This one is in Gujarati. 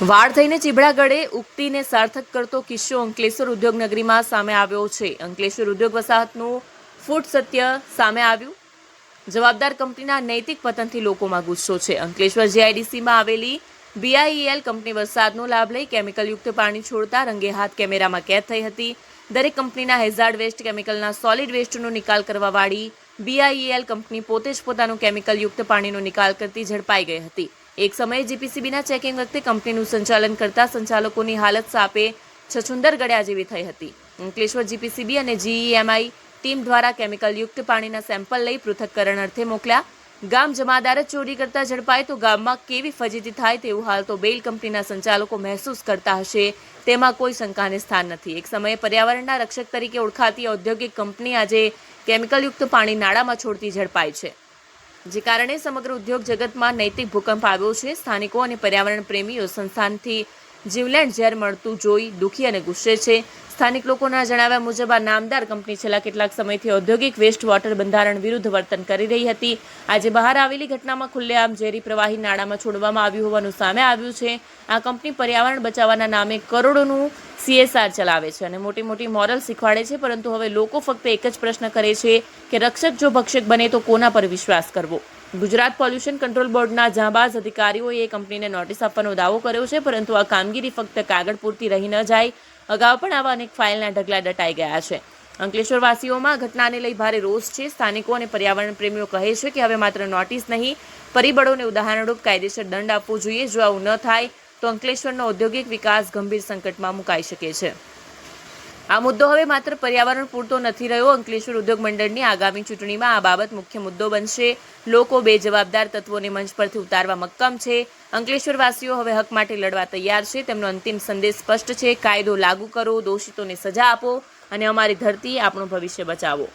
વાળ થઈને ચીબડા ગળે ઉકતીને સાર્થક કરતો કિસ્સો અંકલેશ્વર ઉદ્યોગનગરીમાં સામે આવ્યો છે. અંકલેશ્વર ઉદ્યોગ વસાહતનું ફૂટ સત્ય સામે આવ્યું. જવાબદાર કંપનીના નૈતિક પતનથી લોકોમાં ગુસ્સો છે. અંકલેશ્વર જીઆઈડીસીમાં આવેલી બીઆઈઈએલ કંપની વરસાદનો લાભ લઈ કેમિકલયુક્ત પાણી છોડતા રંગે હાથ કેમેરામાં કેદ થઈ હતી. દરેક કંપનીના હેઝાર્ડ વેસ્ટ કેમિકલના સોલિડ વેસ્ટનો નિકાલ કરવાવાળી બીઆઈઈએલ કંપની પોતે જ પોતાનું કેમિકલયુક્ત પાણીનો નિકાલ કરતી ઝડપાઈ ગઈ હતી. એક સમયે જીપીસીબીના ચેકિંગ વખતે કંપનીનું સંચાલન કરતા સંચાલકોની હાલત સાપે છછુંદર ગળ્યા જેવી થઈ હતી. અંકલેશ્વર જીપીસીબી અને જીઈએમઆઈ ટીમ દ્વારા કેમિકલયુક્ત પાણીના સેમ્પલ લઈ પૃથક્કરણ અર્થે મોકલ્યા. ગામ જમાદાર જ ચોરી કરતા ઝડપાય તો ગામમાં કેવી ફજીતી થાય તેવું હાલ તો બેલ કંપનીના સંચાલકો મહેસૂસ કરતા હશે. તેમાં કોઈ શંકાને સ્થાન નથી. એક સમયે પર્યાવરણના રક્ષક તરીકે ઓળખાતી ઔદ્યોગિક કંપની આજે કેમિકલયુક્ત પાણી નાળામાં છોડતી ઝડપાય છે. જે કારણે સમગ્ર ઉદ્યોગ જગતમાં નૈતિક ભૂકંપ આવ્યો છે. સ્થાનિકો અને પર્યાવરણ પ્રેમીઓ સંસ્થાનથી જીવલેણ ઝેર મળતું જોઈ દુઃખી અને ગુસ્સે છે. સ્થાનિક લોકોના જણાવ્યા મુજબ આ નામદાર કંપની છેલ્લા કેટલાક સમયથી ઔદ્યોગિક વેસ્ટ વોટર બંધારણ વિરુદ્ધ વર્તન કરી રહી હતી. આજે બહાર આવેલી ઘટનામાં ખુલ્લેઆમ ઝેરી પ્રવાહી નાળામાં છોડવામાં આવ્યું હોવાનું સામે આવ્યું છે. આ કંપની પર્યાવરણ બચાવવાના નામે કરોડોનું સીએસઆર ચલાવે છે અને મોટી મોટી મોરલ શીખવાડે છે, પરંતુ હવે લોકો ફક્ત એક જ પ્રશ્ન કરે છે કે રક્ષક જો ભક્ષક બને તો કોના પર વિશ્વાસ કરવો? ગુજરાત પોલ્યુશન કંટ્રોલ બોર્ડના જાંબાઝ અધિકારીઓએ કંપનીને નોટિસ આપવાનો દાવો કર્યો છે, પરંતુ આ કામગીરી ફક્ત કાગળ પૂરતી રહી ન જાય. અગાઉ પણ આવા અનેક ફાઇલના ઢગલા દટાઈ ગયા છે. અંકલેશ્વરવાસીઓમાં ઘટનાને લઈ ભારે રોષ છે. સ્થાનિકો અને પર્યાવરણ પ્રેમીઓ કહે છે કે હવે માત્ર નોટિસ નહીં, પરિબળોને ઉદાહરણરૂપ કાયદેસર દંડ આપવો જોઈએ. જો આવું ન થાય તો અંકલેશ્વરનો ઔદ્યોગિક વિકાસ ગંભીર સંકટમાં મુકાઈ શકે છે. આ મુદ્દો હવે માત્ર પર્યાવરણ પૂરતો નથી રહ્યો, અંકલેશ્વર ઉદ્યોગ મંડળની આગામી ચૂંટણીમાં આ બાબત મુખ્ય મુદ્દો બનશે. લોકો બેજવાબદાર તત્વોને મંચ પરથી ઉતારવા મક્કમ છે. અંકલેશ્વરવાસીઓ હવે હક માટે લડવા તૈયાર છે. તેમનો અંતિમ સંદેશ સ્પષ્ટ છે. કાયદો લાગુ કરો, દોષિતોને સજા આપો અને અમારી ધરતી આપણું ભવિષ્ય બચાવો.